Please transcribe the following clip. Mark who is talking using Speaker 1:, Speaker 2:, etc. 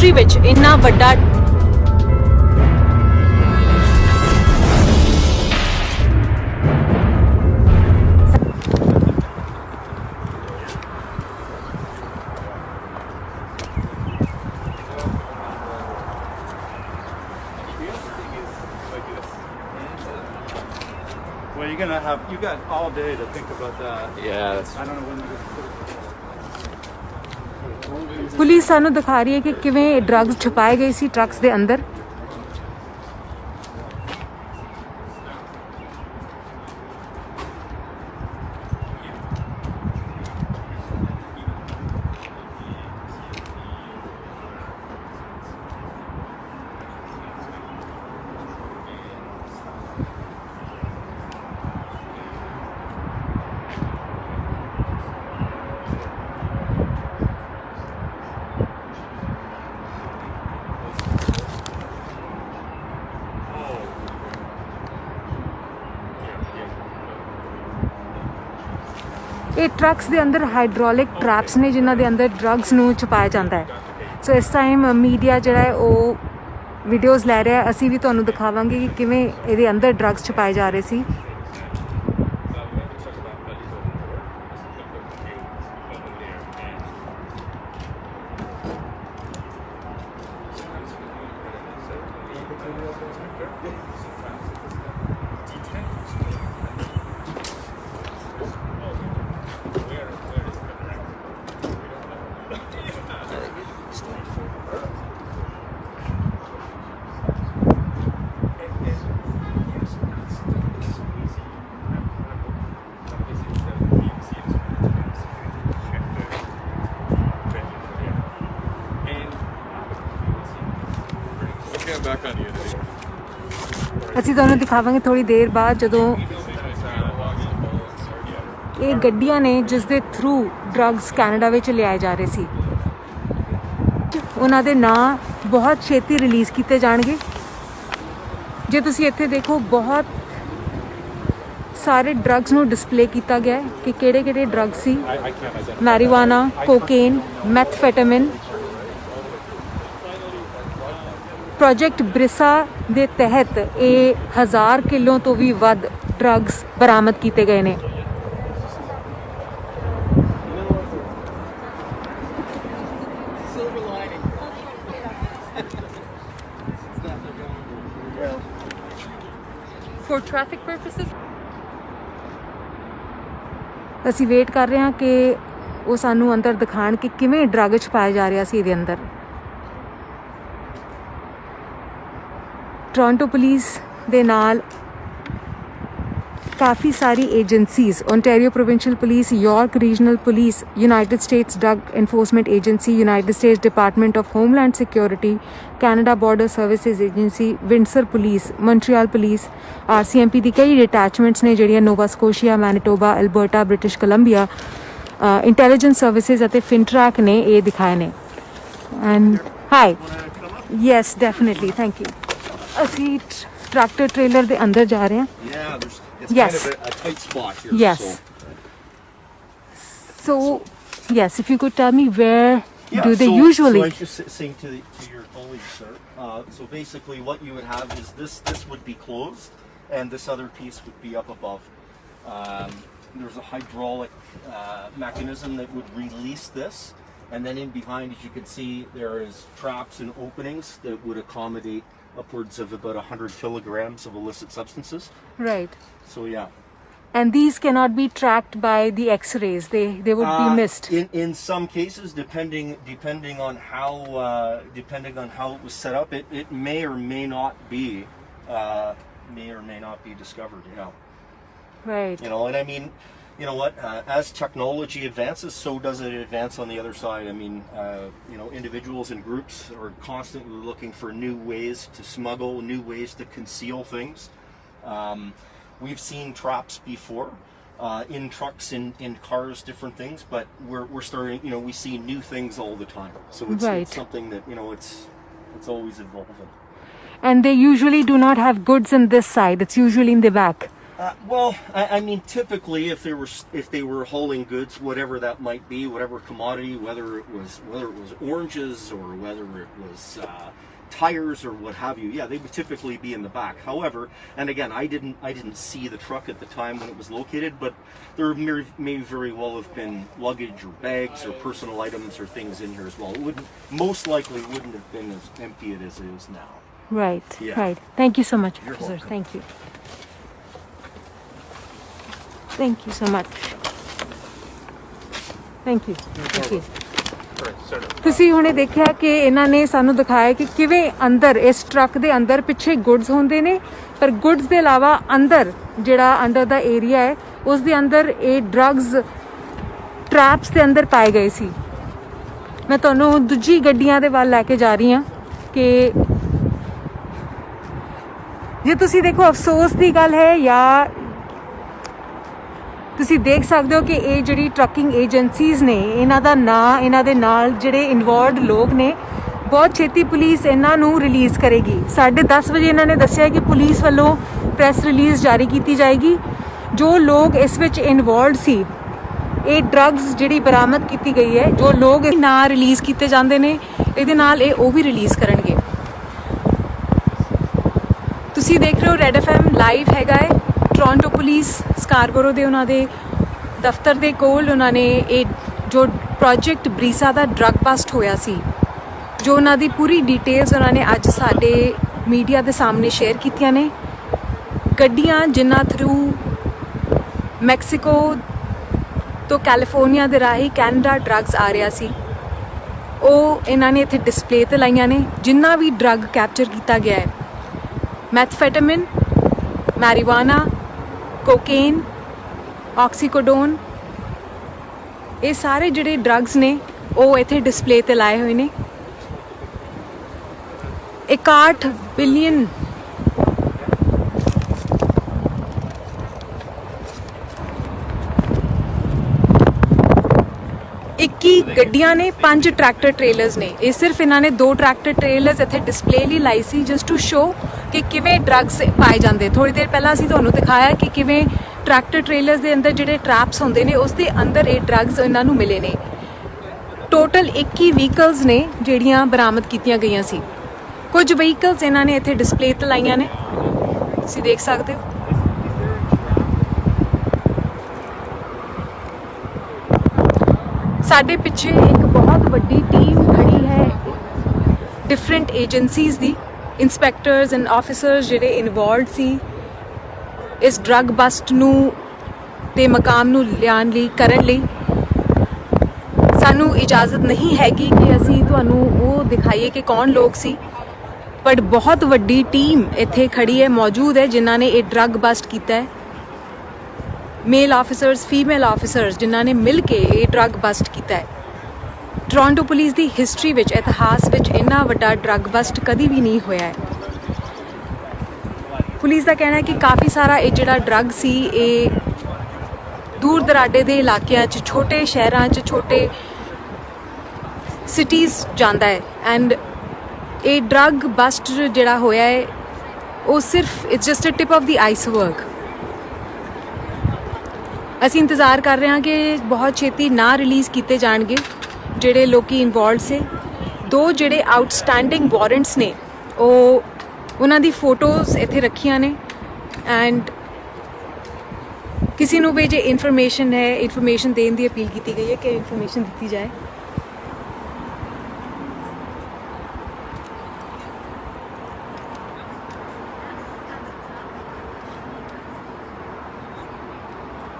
Speaker 1: History ਵਿੱਚ ਇੰਨਾ ਵੱਡਾ
Speaker 2: Well, you're gonna have you got all day to think about that.
Speaker 3: Yeah, that's
Speaker 2: I don't know when
Speaker 1: Police ਸਾਨੂੰ ਦਿਖਾ ਰਹੀ ਹੈ ਕਿ ਕਿਵੇਂ ਡਰੱਗਸ ਛੁਪਾਏ ਗਏ ਸੀ ਟਰੱਕਸ ਦੇ ਅੰਦਰ। ਇਹ ਟਰੱਕਸ ਦੇ ਅੰਦਰ ਹਾਈਡ੍ਰੋਲਿਕ ਟਰੈਪਸ ਨੇ, ਜਿਨ੍ਹਾਂ ਦੇ ਅੰਦਰ ਡਰੱਗਸ ਨੂੰ ਛੁਪਾਇਆ ਜਾਂਦਾ ਹੈ। ਸੋ ਇਸ ਟਾਈਮ ਮੀਡੀਆ ਜਿਹੜਾ ਹੈ, ਉਹ ਵੀਡੀਓਜ਼ ਲੈ ਰਿਹਾ ਅਸੀਂ ਵੀ ਤੁਹਾਨੂੰ ਦਿਖਾਵਾਂਗੇ ਕਿ ਕਿਵੇਂ ਇਹਦੇ ਅੰਦਰ ਡਰੱਗਸ ਛੁਪਾਏ ਜਾ ਰਹੇ ਸੀ। ਅਸੀਂ ਤੁਹਾਨੂੰ ਦਿਖਾਵਾਂਗੇ ਥੋੜੀ ਦੇਰ ਬਾਅਦ ਜਦੋਂ ਇਹ ਗੱਡੀਆਂ ਨੇ ਜਿਸ ਦੇ ਥਰੂ ਡਰੱਗਸ ਕੈਨੇਡਾ ਵਿੱਚ ਲਿਆਏ ਜਾ ਰਹੇ ਸੀ। ਉਹਨਾਂ ਦੇ ਨਾਂ ਬਹੁਤ ਛੇਤੀ ਰਿਲੀਜ਼ ਕੀਤੇ ਜਾਣਗੇ। ਜੇ ਤੁਸੀਂ ਇੱਥੇ ਦੇਖੋ ਬਹੁਤ ਸਾਰੇ ਡਰੱਗਸ ਨੂੰ ਡਿਸਪਲੇ ਕੀਤਾ ਗਿਆ ਹੈ ਕਿ ਕਿਹੜੇ ਕਿਹੜੇ ਡਰੱਗ ਸੀ. Marijuana cocaine methamphetamine project Brisa ਦੇ ਤਹਿਤ ਇਹ 1000 ਕਿਲੋ ਤੋਂ ਵੀ ਵੱਧ ਡਰੱਗਸ ਬਰਾਮਦ ਕੀਤੇ ਗਏ ਨੇ
Speaker 4: For traffic purposes?
Speaker 1: ਅਸੀਂ ਵੇਟ ਕਰ ਰਹੇ ਹਾਂ ਕਿ ਉਹ ਸਾਨੂੰ ਅੰਦਰ ਦਿਖਾਣ ਕਿ ਕਿਵੇਂ ਡਰੱਗ ਛੁਪਾਇਆ ਜਾ ਰਿਹਾ ਸੀ ਇਹਦੇ ਅੰਦਰ ਟੋਰਾਂਟੋ ਪੁਲਿਸ ਦੇ ਨਾਲ ਕਾਫੀ ਸਾਰੀ agencies Ontario provincial police York regional police United States drug enforcement agency United States department of homeland security Canada border services agency Windsor police Montreal police RCMP ਦੀ ਕਈ ਡਿਟੈਚਮੈਂਟਸ ਨੇ ਜਿਹੜੀਆਂ Nova Scotia Manitoba Alberta British Columbia intelligence services ਅਤੇ FINTRAC ਨੇ ਇਹ ਦਿਖਾਏ ਨੇ। And hi yes definitely thank you ਅਸੀਂ tractor trailer ਦੇ ਅੰਦਰ ਜਾ ਰਹੇ ਹਾਂ
Speaker 3: Yeah, there's, it's
Speaker 1: Yes.
Speaker 3: kind of a, a tight spot here.
Speaker 1: Yes.
Speaker 3: So.
Speaker 1: So, yes, if you could tell me where
Speaker 2: Yeah,
Speaker 1: do they
Speaker 2: so,
Speaker 1: usually?
Speaker 2: So I was just sa- saying to, the, to your colleague, sir. Uh, so basically, what you would have is this. This would be closed, and this other piece would be up above. Um, there's a hydraulic uh, mechanism that would release this, and then in behind, as you can see, there is traps and openings that would accommodate upwards of about 100 kilograms of illicit substances.
Speaker 1: right.
Speaker 2: So yeah.
Speaker 1: And these cannot be tracked by the X-rays. They they would be
Speaker 2: Uh,
Speaker 1: missed.
Speaker 2: In in some cases, depending depending on how uh, depending on how it was set up, it, it may or may not be uh, may or may not be discovered. You know,
Speaker 1: right.
Speaker 2: you know, and I mean, you know what? Uh, as technology advances, so does it advance on the other side. I mean, uh, you know, individuals and groups are constantly looking for new ways to smuggle, new ways to conceal things. Um, we've seen traps before. Uh, in trucks, in, in cars, different things, but we're, we're starting, you know, we see new things all the time. So it's,
Speaker 1: Right.
Speaker 2: it's something that, you know, it's it's always evolving.
Speaker 1: And they usually do not have goods in this side. It's usually in the back.
Speaker 2: Uh, well, I, I mean, typically, if they were if they were hauling goods, whatever that might be, whatever commodity, whether it was whether it was oranges or whether it was uh, tires or what have you, yeah, they would typically be in the back. However, and again, I didn't I didn't see the truck at the time when it was located, but there may, may very well have been luggage or bags or personal items or things in here as well. It wouldn't most likely wouldn't have been as empty as it is now.
Speaker 1: Right,
Speaker 2: Yeah.
Speaker 1: right. Thank you so much,
Speaker 2: You're
Speaker 1: officer.
Speaker 2: welcome.
Speaker 1: Thank you. Thank you so much. Thank you. Thank you. ਤੁਸੀਂ ਹੁਣੇ ਦੇਖਿਆ ਕਿ ਇਹਨਾਂ ਨੇ ਸਾਨੂੰ ਦਿਖਾਇਆ ਕਿ ਕਿਵੇਂ ਅੰਦਰ ਇਸ ਟਰੱਕ ਦੇ ਅੰਦਰ ਪਿੱਛੇ ਗੁੱਡਸ ਹੁੰਦੇ ਨੇ ਪਰ ਗੁੱਡਸ ਦੇ ਇਲਾਵਾ ਅੰਦਰ ਜਿਹੜਾ ਅੰਦਰ ਦਾ ਏਰੀਆ ਹੈ ਉਸ ਦੇ ਅੰਦਰ ਇਹ ਡਰੱਗਸ ਟਰੈਪਸ ਦੇ ਅੰਦਰ ਪਾਏ ਗਏ ਸੀ ਮੈਂ ਤੁਹਾਨੂੰ ਦੂਜੀ ਗੱਡੀਆਂ ਦੇ ਵੱਲ ਲੈ ਕੇ ਜਾ ਰਹੀ ਹਾਂ ਕਿ ਜੇ ਤੁਸੀਂ ਦੇਖੋ ਅਫਸੋਸ ਦੀ ਗੱਲ ਹੈ ਜਾਂ ਤੁਸੀਂ ਦੇਖ ਸਕਦੇ ਹੋ ਕਿ ਇਹ ਜਿਹੜੀ ਟਰੱਕਿੰਗ ਏਜੰਸੀਜ਼ ਨੇ, ਇਹਨਾਂ ਦਾ ਨਾਂ, ਇਹਨਾਂ ਦੇ ਨਾਲ ਜਿਹੜੇ ਇਨਵੋਲਵਡ ਲੋਕ ਨੇ, ਬਹੁਤ ਛੇਤੀ ਪੁਲਿਸ ਇਹਨਾਂ ਨੂੰ ਰਿਲੀਜ਼ ਕਰੇਗੀ। 10:30 ਵਜੇ ਇਹਨਾਂ ਨੇ ਦੱਸਿਆ ਕਿ ਪੁਲਿਸ ਵੱਲੋਂ ਪ੍ਰੈਸ ਰਿਲੀਜ਼ ਜਾਰੀ ਕੀਤੀ ਜਾਏਗੀ। ਜੋ ਲੋਕ ਇਸ ਵਿੱਚ ਇਨਵੋਲਵਡ ਸੀ, ਇਹ ਡਰੱਗਸ ਜਿਹੜੀ ਬਰਾਮਦ ਕੀਤੀ ਗਈ ਹੈ, ਜੋ ਲੋਕ ਨਾਂ ਰਿਲੀਜ਼ ਕੀਤੇ ਜਾਂਦੇ ਨੇ, ਇਹਦੇ ਨਾਲ ਇਹ ਉਹ ਵੀ ਰਿਲੀਜ਼ ਕਰਨਗੇ। ਤੁਸੀਂ ਦੇਖ ਰਹੇ ਹੋ ਰੈਡ ਐਫਐਮ ਲਾਈਵ ਹੈਗਾ ਹੈ। ਟੋਰਾਂਟੋ ਪੁਲਿਸ ਸਕਾਰਬੋਰੋ ਦੇ ਉਹਨਾਂ ਦੇ, ਦਫ਼ਤਰ ਦੇ ਕੋਲ ਉਹਨਾਂ ਨੇ ਇਹ ਜੋ ਪ੍ਰੋਜੈਕਟ ਬਰੀਸਾ ਦਾ ਡਰੱਗ ਬਸਟ ਹੋਇਆ ਸੀ, ਜੋ ਉਹਨਾਂ ਦੀ ਪੂਰੀ ਡਿਟੇਲਸ ਉਹਨਾਂ ਨੇ ਅੱਜ ਸਾਡੇ ਮੀਡੀਆ ਦੇ ਸਾਹਮਣੇ ਸ਼ੇਅਰ ਕੀਤੀਆਂ ਨੇ। ਗੱਡੀਆਂ ਜਿਨ੍ਹਾਂ ਥਰੂ ਮੈਕਸੀਕੋ ਤੋਂ ਕੈਲੀਫੋਰਨੀਆ ਦੇ ਰਾਹੀਂ ਕੈਨੇਡਾ ਡਰੱਗਸ ਆ ਰਿਹਾ ਸੀ, ਉਹ ਇਹਨਾਂ ਨੇ ਇੱਥੇ ਡਿਸਪਲੇ ਤੇ ਲਾਈਆਂ ਨੇ, ਜਿੰਨਾ ਵੀ ਡਰੱਗ ਕੈਪਚਰ ਕੀਤਾ ਗਿਆ ਹੈ। ਮੈਥਫੈਟਾਮਿਨ ਮੈਰੀਵਾਨਾ ਕੋਕੇਨ, ਆਕਸੀਕੋਡੋਨ, ਇਹ ਸਾਰੇ ਜਿਹੜੇ ਡਰੱਗਸ ਨੇ, ਉਹ ਇੱਥੇ ਡਿਸਪਲੇ ਤੇ ਲਾਏ ਹੋਏ ਨੇ। 61 ਬਿਲੀਅਨ ਇੱਕੀ ਗੱਡੀਆਂ ਨੇ, ਪੰਜ ਟਰੈਕਟਰ ਟ੍ਰੇਲਰਸ ਨੇ। ਇਹ ਸਿਰਫ ਇਹਨਾਂ ਨੇ ਦੋ ਟਰੈਕਟਰ ਟ੍ਰੇਲਰਸ ਇੱਥੇ ਡਿਸਪਲੇ ਲਈ ਲਾਈ ਸੀ ਜਸਟ ਟੂ ਸ਼ੋ ਕਿ ਕਿਵੇਂ ਡਰੱਗਸ ਪਾਏ ਜਾਂਦੇ? ਥੋੜੀ ਦੇਰ ਪਹਿਲਾਂ ਅਸੀਂ ਤੁਹਾਨੂੰ ਦਿਖਾਇਆ ਕਿ ਕਿਵੇਂ ਟਰੈਕਟਰ ਟ੍ਰੇਲਰਸ ਦੇ ਅੰਦਰ ਜਿਹੜੇ ਟਰੈਪਸ ਹੁੰਦੇ ਨੇ, ਉਸ ਦੇ ਅੰਦਰ ਇਹ ਡਰੱਗਸ ਇਹਨਾਂ ਨੂੰ ਮਿਲੇ ਨੇ। ਟੋਟਲ 21 ਵਹੀਕਲਸ ਨੇ ਜਿਹੜੀਆਂ ਬਰਾਮਦ ਕੀਤੀਆਂ ਗਈਆਂ ਸੀ। ਕੁਝ ਵਹੀਕਲਸ ਇਹਨਾਂ ਨੇ ਇੱਥੇ ਡਿਸਪਲੇ ਤੇ ਲਾਈਆਂ ਨੇ। ਤੁਸੀਂ ਦੇਖ ਸਕਦੇ ਹੋ। ਸਾਡੇ ਪਿੱਛੇ ਇੱਕ ਬਹੁਤ ਵੱਡੀ ਟੀਮ ਖੜੀ ਹੈ ਡਿਫਰੈਂਟ ਏਜੰਸੀਜ਼ ਦੀ। ਇਨਸਪੈਕਟਰਸ ਐਂਡ ਆਫੀਸਰਸ ਜਿਹੜੇ ਇਨਵੋਲਵਡ ਸੀ, ਇਸ ਡਰੱਗ ਬਸਟ ਨੂੰ ਤੇ ਮਕਾਮ ਨੂੰ ਲਿਆਉਣ ਲਈ, ਕਰਨ ਲਈ, ਸਾਨੂੰ ਇਜਾਜ਼ਤ ਨਹੀਂ ਹੈਗੀ ਕਿ ਅਸੀਂ ਤੁਹਾਨੂੰ ਉਹ ਦਿਖਾਈਏ ਕਿ ਕੌਣ ਲੋਕ ਸੀ। ਪਰ ਬਹੁਤ ਵੱਡੀ ਟੀਮ ਇੱਥੇ ਖੜੀ ਹੈ, ਮੌਜੂਦ ਹੈ, ਜਿਨ੍ਹਾਂ ਨੇ ਇਹ ਡਰੱਗ ਬਸਟ ਕੀਤਾ ਹੈ। ਮੇਲ ਆਫੀਸਰਸ ਫੀਮੇਲ ਆਫੀਸਰਸ ਜਿਨ੍ਹਾਂ ਨੇ ਮਿਲ ਕੇ ਇਹ ਡਰੱਗ ਬਸਟ ਕੀਤਾ ਹੈ। ਟੋਰਾਂਟੋ ਪੁਲਿਸ ਦੀ ਹਿਸਟਰੀ ਵਿੱਚ, ਇਤਿਹਾਸ ਵਿੱਚ ਇੰਨਾ ਵੱਡਾ ਡਰੱਗ ਬਸਟ ਕਦੀ ਵੀ ਨਹੀਂ ਹੋਇਆ ਹੈ। ਪੁਲਿਸ ਦਾ ਕਹਿਣਾ ਹੈ ਕਿ ਕਾਫੀ ਸਾਰਾ ਇਹ ਜਿਹੜਾ ਡਰੱਗ ਸੀ, ਇਹ ਦੂਰ ਦਰਾਡੇ ਦੇ ਇਲਾਕਿਆਂ 'ਚ, ਛੋਟੇ ਸ਼ਹਿਰਾਂ 'ਚ, ਛੋਟੇ ਸਿਟੀਜ਼ ਜਾਂਦਾ ਹੈ। ਐਂਡ ਇਹ ਡਰੱਗ ਬਸਟ ਜਿਹੜਾ ਹੋਇਆ ਹੈ, ਉਹ ਸਿਰਫ it's just a tip of the iceberg ਅਸੀਂ ਇੰਤਜ਼ਾਰ ਕਰ ਰਹੇ ਹਾਂ ਕਿ ਬਹੁਤ ਛੇਤੀ ਨਾ ਰਿਲੀਜ਼ ਕੀਤੇ ਜਾਣਗੇ। ਜਿਹੜੇ ਲੋਕੀ ਇਨਵੋਲਡ ਸੀ, ਦੋ ਜਿਹੜੇ ਆਊਟਸਟੈਂਡਿੰਗ ਵਾਰੰਟਸ ਨੇ, ਉਹ ਉਹਨਾਂ ਦੀ ਫੋਟੋਜ਼ ਇੱਥੇ ਰੱਖੀਆਂ ਨੇ ਐਂਡ ਕਿਸੇ ਨੂੰ ਵੀ ਜੇ ਇਨਫੋਰਮੇਸ਼ਨ ਹੈ ਇਨਫੋਰਮੇਸ਼ਨ ਦੇਣ ਦੀ ਅਪੀਲ ਕੀਤੀ ਗਈ ਹੈ ਕਿ ਇਨਫੋਰਮੇਸ਼ਨ ਦਿੱਤੀ ਜਾਏ।